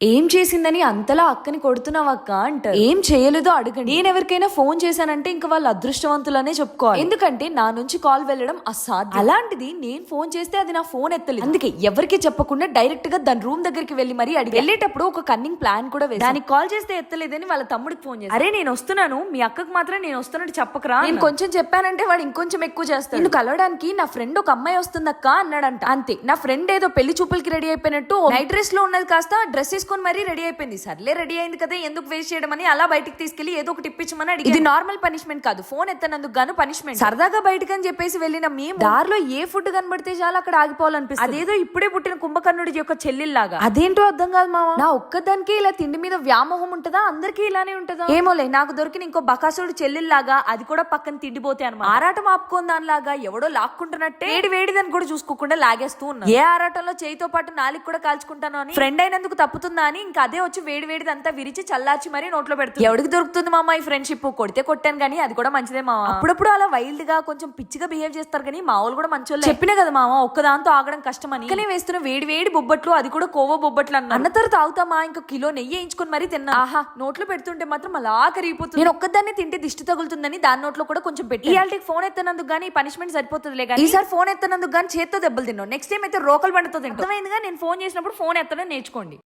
ఏం చేసిందని అంతలా అక్కని కొడుతున్నావు అక్క అంటారు. ఏం చేయలేదో అడగండి. నేను ఎవరికైనా ఫోన్ చేశానంటే ఇంకా వాళ్ళు అదృష్టవంతులనే చెప్పుకోవాలి. ఎందుకంటే నా నుంచి కాల్ వెళ్ళడం అసాధ్యం. అలాంటిది నేను ఫోన్ చేస్తే అది నా ఫోన్ ఎత్తలేదు. అందుకే ఎవరికి చెప్పకుండా డైరెక్ట్గా దాని రూమ్ దగ్గరికి వెళ్ళి మరీ అడిగి. వెళ్ళేటప్పుడు ఒక కన్నింగ్ ప్లాన్ కూడా వేసి. దానికి కాల్ చేస్తే ఎత్తలేదని వాళ్ళ తమ్ముడికి ఫోన్ చేసి. అరే నేను వస్తున్నాను. మీ అక్కకు మాత్రం నేను వస్తున్నట్టు చెప్పకరా నేను కొంచెం చెప్పానంటే వాడు ఇంకొంచెం ఎక్కువ చేస్తాను నిన్ను కలవడానికి నా ఫ్రెండ్ ఒక అమ్మాయి వస్తుందక్క అన్నాడంట. అంతే. నా ఫ్రెండ్ ఏదో పెళ్ళి చూపులకి రెడీ అయిపోయినట్టు నైట్ డ్రెస్లో ఉన్నది కాస్త డ్రెస్ వేసుకొని మరీ రెడీ అయిపోయింది. సర్లే రెడీ అయింది కదా ఎందుకు వేస్ట్ చేయడం అని అలా బయటికి తీసుకెళ్ళి ఏదో ఒకటి ఇప్పించమని అడిగి ఇది నార్మల్ పనిష్మెంట్ కాదు. ఫోన్ ఎత్తనందుకు గాను పనిష్మెంట్ సరదాగా బయటకు అని చెప్పేసి వెళ్ళిన మేము దారిలో ఏ ఫుడ్ కనబడితే చాలు అక్కడ ఆగిపోవాలనిపిస్తుంది. అదేదో ఇప్పుడే పుట్టిన కుంభకర్ణుడి యొక్క చెల్లెల్లాగా. అదేంటో అర్థం కాదు మామ నా ఒక్కదానికి ఇలా తిండి మీద వ్యామోహం ఉంటదా? అందరికీ ఇలానే ఉంటదా? ఏమోలే నాకు దొరికిన ఇంకో బకాసుడు చెల్లెల్లాగా అది కూడా పక్కన తిండిపోతే అనమాట ఆరాటం ఆపుకోని దానిలాగా ఎవడో లాక్కుంటున్నట్టే వేడి వేడిదని కూడా చూసుకోకుండా లాగేస్తూ ఉన్నా. ఏ ఆరాటంలో చేయితో పాటు నాలుగు కూడా కాల్చుకుంటాను అని ఫ్రెండ్ అయినందుకు తప్పుతుందా అని ఇంకా అదే వచ్చి వేడి వేడిదంతా విరిచి చల్లార్చి మరీ నోట్లో పెడుతుంది. ఎవరికి దొరుకుతుంది మామ ఈ ఫ్రెండ్షిప్ కొడితే కొట్టాను కానీ అది కూడా మంచిదే మామ. అప్పుడప్పుడు అలా వైల్డ్గా కొంచెం పిచ్చిగా బిహేవ్ చేస్తారు కానీ మా వాళ్ళు కూడా మంచి చెప్పిన కదా మామ ఒక్కదాంతో ఆగడం కష్టమని. కానీ వేస్తున్న వేడి వేడి బొబ్బట్లు అది కూడా కోవో బొబ్బట్లు అన్న అన్న తర్వాత తాగుతామా? ఇంకా కిలో నెయ్యి వేయించుకొని మరీ తిన్నా. ఆహా నోట్లో పెడుతుంటే మాత్రం అలా కరిగిపోతుంది. నేను ఒక్కదాన్ని తింటే దిష్టి తగులుతుందని దాని నోట్లో కూడా కొంచెం పెట్టి ఇవాళకి ఫోన్ ఎత్తనందుకు కానీ పనిష్మెంట్ సరిపోతుందిలే కానీ ఈసారి ఫోన్ ఎత్తనందుకు కానీ చేత్తో దెబ్బలు తిన్నాను నెక్స్ట్ టైం అయితే రోకల్ బండితో తింటాం అర్థమైందిగా నేను ఫోన్ చేసినప్పుడు ఫోన్ ఎత్తడం నేర్చుకోండి.